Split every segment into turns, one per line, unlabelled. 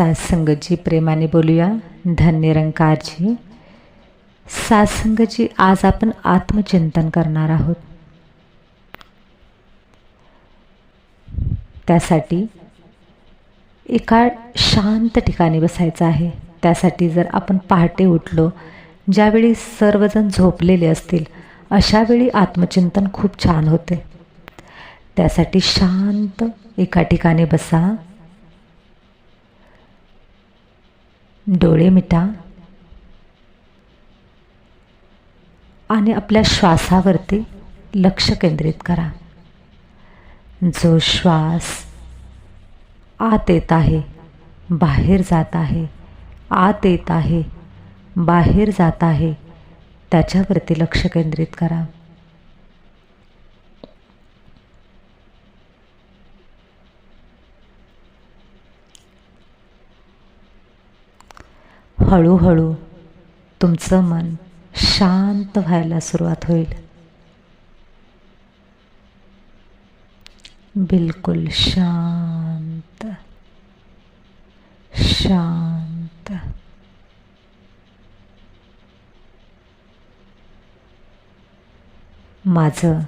सासंगजी प्रेमाने बोलूया. धन्यरंकारजी. सासंगजी आज आपण आत्मचिंतन करणार आहोत. त्यासाठी एका शांत ठिकाणी बसायचं आहे. त्यासाठी जर आपण पहाटे उठलो ज्यावेळी सर्वजण झोपलेले असतील अशावेळी आत्मचिंतन खूप छान होते. त्यासाठी शांत एका ठिकाणी बसा. डोळे मिटा आणि आपल्या श्वासावरती लक्ष केंद्रित करा. जो श्वास आत येत आहे बाहेर जात आहे आत येत आहे बाहेर जात आहे त्याच्यावरती लक्ष केंद्रित करा. हळूहळू तुमचं मन शांत व्हायला सुरुवात होईल. बिलकुल शांत शांत. माझं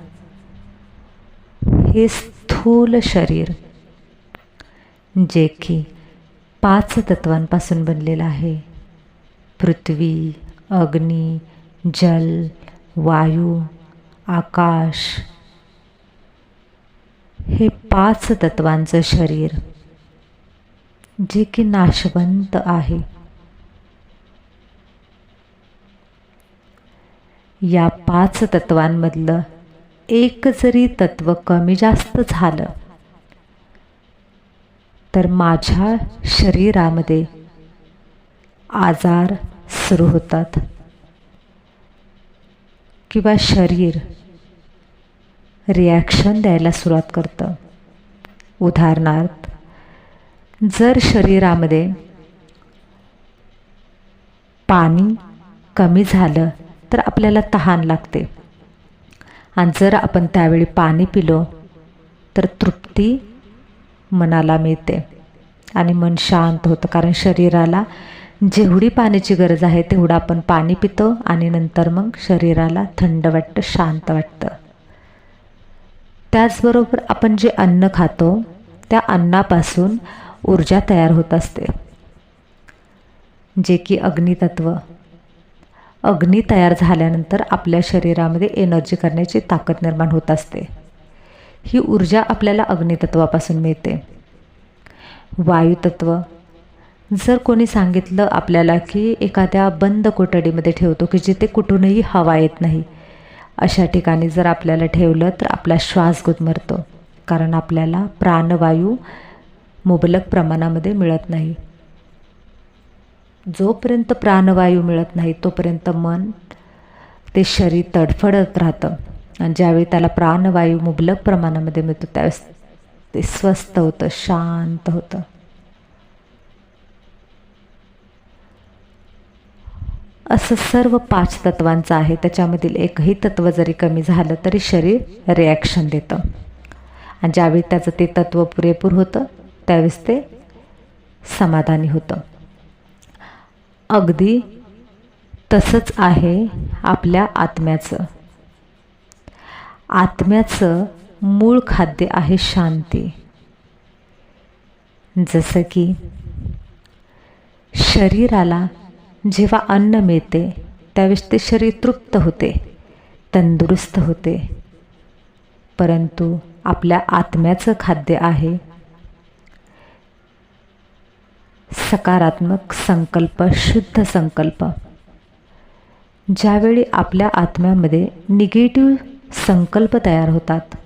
हे स्थूल शरीर जे की पाच तत्वांपासून बनलेलं आहे पृथ्वी अग्नी जल वायू आकाश. हे पाच तत्वांचं शरीर जे की नाशवंत आहे. या पाच तत्वांमधलं एक जरी तत्व कमी जास्त झालं तर माझ्या शरीरामध्ये आजार सुरू होतात. किंवा शरीर रिॲक्शन द्यायला सुरुवात करतं. उदाहरणार्थ जर शरीरामध्ये पाणी कमी झालं तर आपल्याला तहान लागते. आणि जर आपण त्यावेळी पाणी पिलो तर तृप्ती मनाला मिळते. आणि मन शांत होतं कारण शरीराला जेवढी पाण्याची गरज आहे तेवढं आपण पाणी पितो आणि नंतर मग शरीराला थंड वाटतं शांत वाटतं. त्याचबरोबर आपण जे अन्न खातो त्या अन्नापासून ऊर्जा तयार होत असते. जे की अग्नितत्व. अग्नी तयार झाल्यानंतर आपल्या शरीरामध्ये एनर्जी करण्याची ताकद निर्माण होत असते. ही ऊर्जा आपल्याला अग्नितत्वापासून मिळते. वायुतत्व. जर कोणी सांगितलं आपल्याला की एखाद्या बंद कोठडीमध्ये ठेवतो की जिथे कुठूनही हवा येत नाही अशा ठिकाणी जर आपल्याला ठेवलं तर आपला श्वास गुदमरतो. कारण आपल्याला प्राणवायू मुबलक प्रमाणामध्ये मिळत नाही. जोपर्यंत प्राणवायू मिळत नाही तोपर्यंत मन ते शरीर तडफडत राहतं. आणि ज्यावेळी त्याला प्राणवायू मुबलक प्रमाणामध्ये मिळतो त्यावेळेस ते स्वस्त होतं शांत होतं. असं सर्व पाच तत्वांचं आहे. त्याच्यामधील एकही तत्व जरी कमी झालं तरी शरीर रिॲक्शन देतं. आणि ज्यावेळी त्याचं ते तत्व पुरेपूर होतं त्यावेळेस ते समाधानी होतं. अगदी तसंच आहे आपल्या आत्म्याचं. आत्म्याचं मूळ खाद्य आहे शांती. जसं की शरीराला जेव्हा अन्न मिळते त्यावेळेस ते शरीर तृप्त होते तंदुरुस्त होते. परंतु आपल्या आत्म्याचं खाद्य आहे सकारात्मक संकल्प शुद्ध संकल्प. ज्यावेळी आपल्या आत्म्यामध्ये निगेटिव्ह संकल्प तयार होतात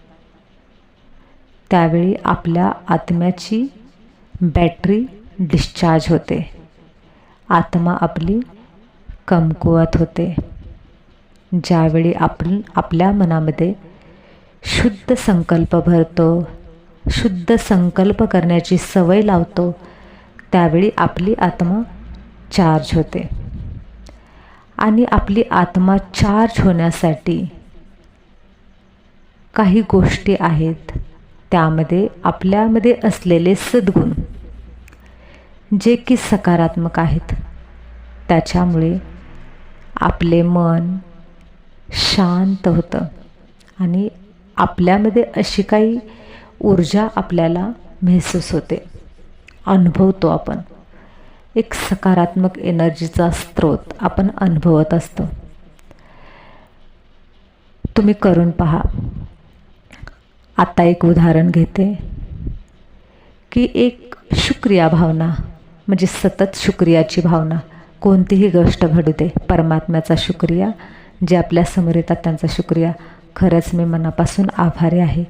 त्यावेळी आपल्या आत्म्याची बॅटरी डिस्चार्ज होते. आत्मा आपली कमकुवत होते. ज्यावेळी आपण आपल्या मनामध्ये शुद्ध संकल्प भरतो शुद्ध संकल्प करण्याची सवय लावतो त्यावेळी आपली आत्मा चार्ज होते. आणि आपली आत्मा चार्ज होण्यासाठी काही गोष्टी आहेत त्यामध्ये आपल्यामध्ये असलेले सद्गुण. जे की सकारात्मक आहेत. त्याच्यामुळे आपले मन शांत होतं आणि आपल्यामध्ये अशी काही ऊर्जा आपल्याला महसूस होते. अनुभवतो आपण. एक सकारात्मक एनर्जीचा स्रोत आपण अनुभवत असतो. तुम्ही करून पहा. आता एक उदाहरण घेते की एक शुक्रिया भावना म्हणजे सतत शुक्रियाची भावना. कोणतीही गोष्ट घडू दे परमात्म्याचा शुक्रिया. जे आपल्यासमोर येतात त्यांचा शुक्रिया. खरंच मी मनापासून आभारी आहे.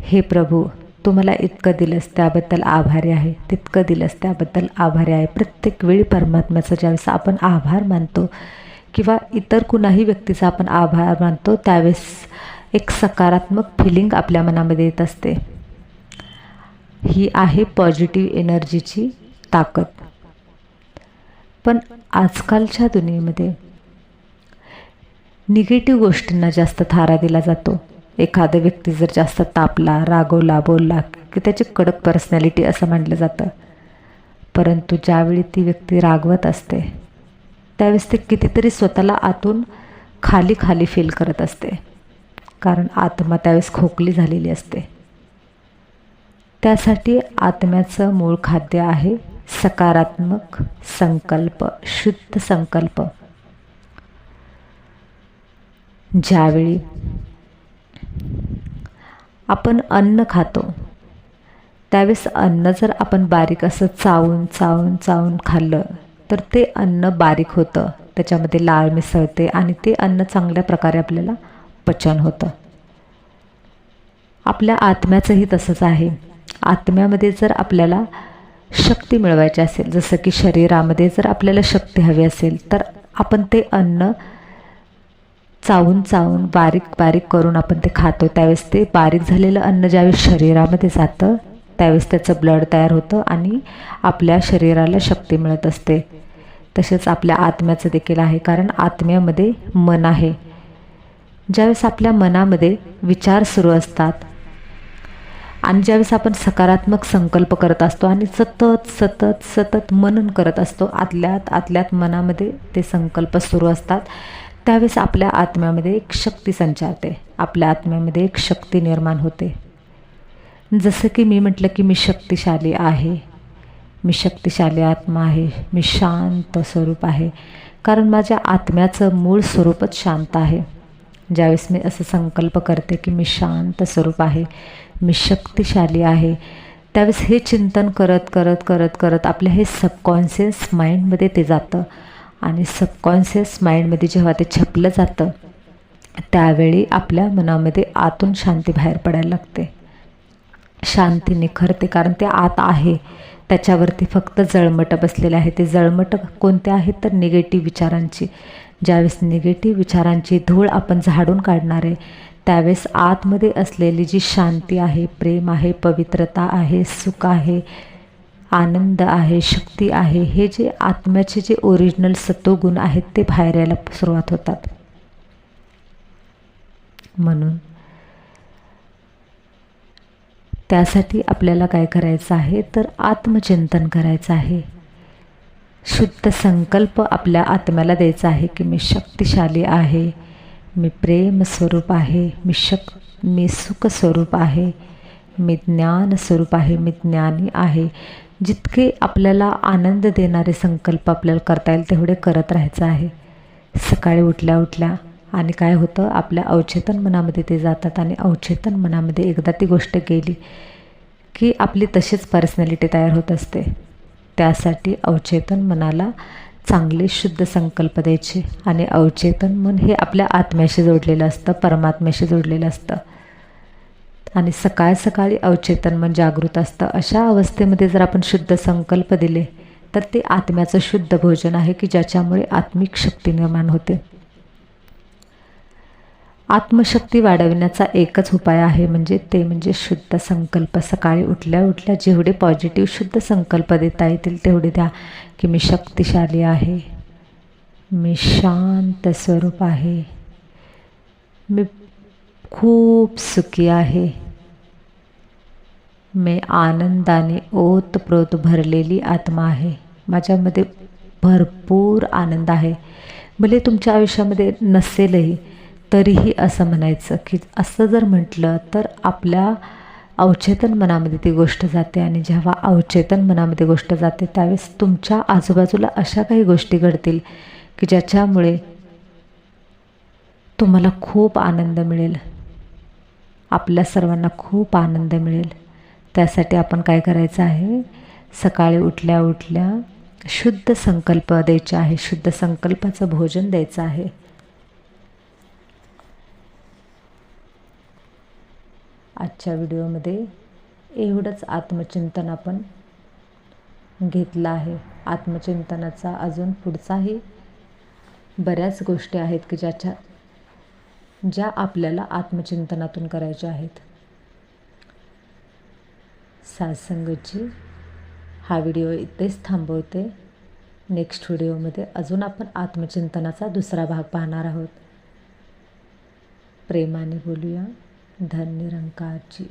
हे प्रभू तू मला इतकं दिलंस त्याबद्दल आभारी आहे. तितकं दिलंस त्याबद्दल आभारी आहे. प्रत्येक वेळी परमात्म्याचा ज्यावेळेस आपण आभार मानतो किंवा इतर कुणाही व्यक्तीचा आपण आभार मानतो त्यावेळेस एक सकारात्मक फिलिंग आपल्या मनामध्ये येत असते. ही आहे पॉझिटिव्ह एनर्जीची ताकद. पण आजकालच्या दुनियेमध्ये निगेटिव्ह गोष्टींना जास्त थारा दिला जातो. एखादा व्यक्ती जर जास्त तापला रागवला बोलला की त्याची कडक पर्सनॅलिटी असं म्हटलं जातं. परंतु ज्यावेळी ती व्यक्ती रागवत असते त्यावेळेस ते कितीतरी स्वतःला आतून खाली खाली फील करत असते. कारण आत्मा त्यावेळेस खोकली झालेली असते. त्यासाठी आत्म्याचं मूळ खाद्य आहे सकारात्मक संकल्प शुद्ध संकल्प. ज्यावेळी आपण अन्न खातो त्यावेळेस अन्न जर आपण बारीक असं चावून चावून चावून खाल्लं तर ते अन्न बारीक होतं त्याच्यामध्ये लाळ मिसळते आणि ते अन्न चांगल्या प्रकारे आपल्याला पचन होतं. आपल्या आत्म्याचंही तसंच आहे. आत्म्यामध्ये जर आपल्याला शक्ती मिळवायची असेल. जसं की शरीरामध्ये जर आपल्याला शक्ती हवी असेल तर आपण ते अन्न चावून चावून बारीक बारीक करून आपण ते खातो. त्यावेळेस ते बारीक झालेलं अन्न ज्यावेळेस शरीरामध्ये जातं त्यावेळेस त्याचं ब्लड तयार होतं आणि आपल्या शरीराला शक्ती मिळत असते. तसेच आपल्या आत्म्याचं देखील आहे कारण आत्म्यामध्ये मन आहे. ज्यावेळेस आपल्या मनामध्ये विचार सुरू असतात आणि ज्यावेळेस आपण सकारात्मक संकल्प करत असतो आणि सतत सतत सतत मनन करत असतो आतल्यात आतल्यात मनामध्ये ते संकल्प सुरू असतात. त्यावेळेस आपल्या आत्म्यामध्ये एक शक्ती संचारते. आपल्या आत्म्यामध्ये एक शक्ती निर्माण होते. जसं की मी म्हटलं की मी शक्तिशाली आहे. मी शक्तिशाली आत्मा आहे. मी शांत स्वरूप आहे. कारण माझ्या आत्म्याचं मूळ स्वरूपच शांत आहे. ज्यावेळेस मी असं संकल्प करते की मी शांत स्वरूप आहे मी शक्तिशाली आहे. त्यावेळेस हे चिंतन करत करत करत करत आपल्या हे सबकॉन्शियस माइंडमध्ये ते जातं. आणि सबकॉन्शियस माइंडमध्ये जेव्हा ते छपलं जातं त्यावेळी आपल्या मनामध्ये आतून शांती बाहेर पडायला लागते. शांती निखरते कारण ते आत आहे. त्याच्यावरती फक्त जळमटं बसलेले आहे. ते जळमट कोणते आहेत तर निगेटिव्ह विचारांची. ज्यावेळेस निगेटिव्ह विचारांची धूळ आपण झाडून काढणार आहे त्यावेळेस आतमध्ये असलेली जी शांती आहे प्रेम आहे पवित्रता आहे सुख आहे आनंद आहे शक्ती आहे हे जे आत्म्याचे जे ओरिजिनल सत्वगुण आहेत ते बाहेर यायला सुरुवात होतात. म्हणून त्यासाठी आपल्याला काय करायचं आहे? तर आत्मचिंतन करायचं आहे. शुद्ध संकल्प आपल्या आत्म्याला द्यायचा आहे की मी शक्तिशाली आहे मी प्रेम स्वरूप आहे मी शक मी सुख स्वरूप आहे मी ज्ञान स्वरूप आहे मी ज्ञानी आहे. जितके आपल्याला आनंद देणारे संकल्प आपल्याला करता येईल तेवढे करत राहायचं आहे. सकाळी उठल्या उठल्या आणि काय होतं आपल्या अवचेतन मनामध्ये ते जातात आणि अवचेतन मनामध्ये एकदा ती गोष्ट गेली की आपली तशीच पर्सनॅलिटी तयार होत असते. त्यासाठी अवचेतन मनाला चांगले शुद्ध संकल्प द्यायचे आणि अवचेतन मन हे आपल्या आत्म्याशी जोडलेलं असतं परमात्म्याशी जोडलेलं असतं. आणि सकाळ सकाळी अवचेतन मन जागृत असतं. अशा अवस्थेमध्ये जर आपण शुद्ध संकल्प दिले तर ते आत्म्याचं शुद्ध भोजन आहे की ज्याच्यामुळे आत्मिक शक्ती निर्माण होते. आत्मशक्ती वाढविण्याचा एकच उपाय आहे म्हणजे ते म्हणजे शुद्ध संकल्प. सकाळी उठल्या उठल्या जेवढे पॉझिटिव्ह शुद्ध संकल्प देता येतील तेवढे द्या की मी शक्तिशाली आहे. मी शांत स्वरूप आहे. मी खूप सुखी आहे. मी आनंदाने ओतप्रोत भरलेली आत्मा आहे. माझ्यामध्ये भरपूर आनंद आहे. भले तुमच्या आयुष्यामध्ये नसेलही तरीही असं म्हणायचं की असं जर म्हटलं तर आपल्या अवचेतन मनामध्ये ती गोष्ट जाते आणि जेव्हा अवचेतन मनामध्ये गोष्ट जाते त्यावेळेस तुमच्या आजूबाजूला अशा काही गोष्टी घडतील की ज्याच्यामुळे तुम्हाला खूप आनंद मिळेल. आपल्या सर्वांना खूप आनंद मिळेल. त्यासाठी आपण काय करायचं आहे? सकाळी उठल्या उठल्या शुद्ध संकल्प द्यायचे आहे शुद्ध संकल्पाचं भोजन द्यायचं आहे. आजच्या व्हिडिओमध्ये एवढंच आत्मचिंतन आपण घेतलं आहे. आत्मचिंतनाचा अजून पुढचाही बऱ्याच गोष्टी आहेत की ज्याच्या ज्या आपल्याला आत्मचिंतनातून करायच्या आहेत. सासंगची हा व्हिडिओ इथेच थांबवते. नेक्स्ट व्हिडिओमध्ये अजून आपण आत्मचिंतनाचा दुसरा भाग पाहणार आहोत. प्रेमाने बोलूया. धन निरंकारची